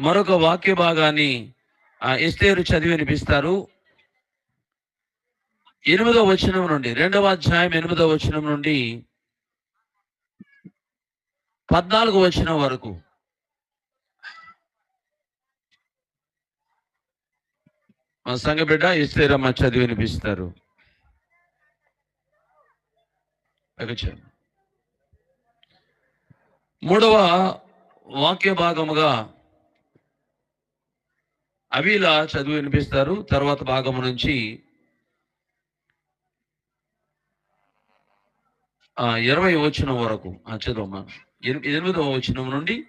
మరొక వాక్య భాగాన్ని ఆ, ఎస్తేరు చదివి వినిపిస్తారు. ఎనిమిదవ వచనం నుండి రెండవ అధ్యాయం ఎనిమిదవ వచనం నుండి పద్నాలుగు వచనం వరకు. మా సంఘ బిడ్డ చదివి వినిపిస్తారు. మూడవ వాక్య భాగముగా అవిల చదువు వినిపిస్తారు. తర్వాత భాగము నుంచి ఇరవై వచనం వరకు చదువు ఎనిమిదవ వచనం నుండి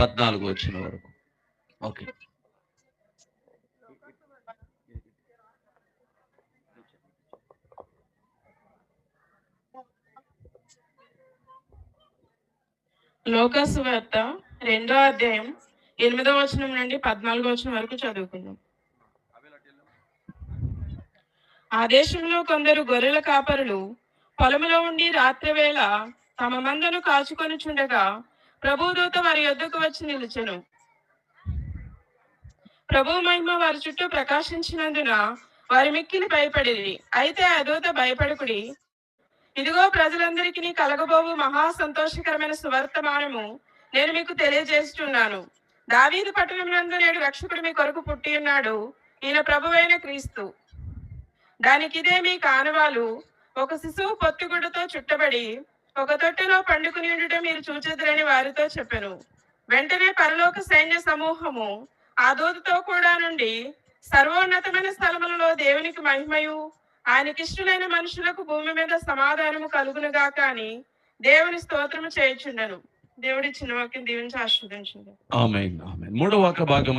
పద్నాలుగు వచనం వరకు. ఓకే. లోకాసు వార్త రెండో అధ్యాయం ఎనిమిదో వచనం నుండి పద్నాలుగో వచనం వరకు చదువుకుందాం. ఆ దేశంలో కొందరు గొర్రెల కాపరులు పొలంలో ఉండి రాత్రి వేళ తమ మందను కాచుకొని చుండగా ప్రభుదూత వారి యొద్దకు వచ్చి నిలిచెను. ప్రభు మహిమ వారి చుట్టూ ప్రకాశించినందున వారి మిక్కిలి భయపడింది అయితే ఆ దూత భయపడకుడి ఇదిగో ప్రజలందరికీ కలగబోవు మహా సంతోషకరమైన సువర్తమానము నేను మీకు తెలియజేస్తున్నాను. దావీదు నందు నేడు రక్షకుడు మీ కొరకు పుట్టి ఉన్నాడు. ఈయన ప్రభువైన క్రీస్తు. దానికి ఇదే మీ కానవాలు. ఒక శిశువు పొత్తుగుడ్డతో చుట్టబడి ఒక తొట్టెలో పండుకుని ఉండటం మీరు చూచెదరని వారితో చెప్పను. వెంటనే పరలోక సైన్య సమూహము ఆ దూతతో కూడా నుండి సర్వోన్నతమైన స్థలములలో దేవునికి మహిమయు ఆయనకిష్టులైన మనుషులకు భూమి మీద సమాధానము కలుగునుగా కానీ దేవుని స్తోత్రము చేయుచుండను. దేవుడి చిన్న వాక్యం దీవించి ఆస్వాదించుండు ఆమె మూడవ భాగం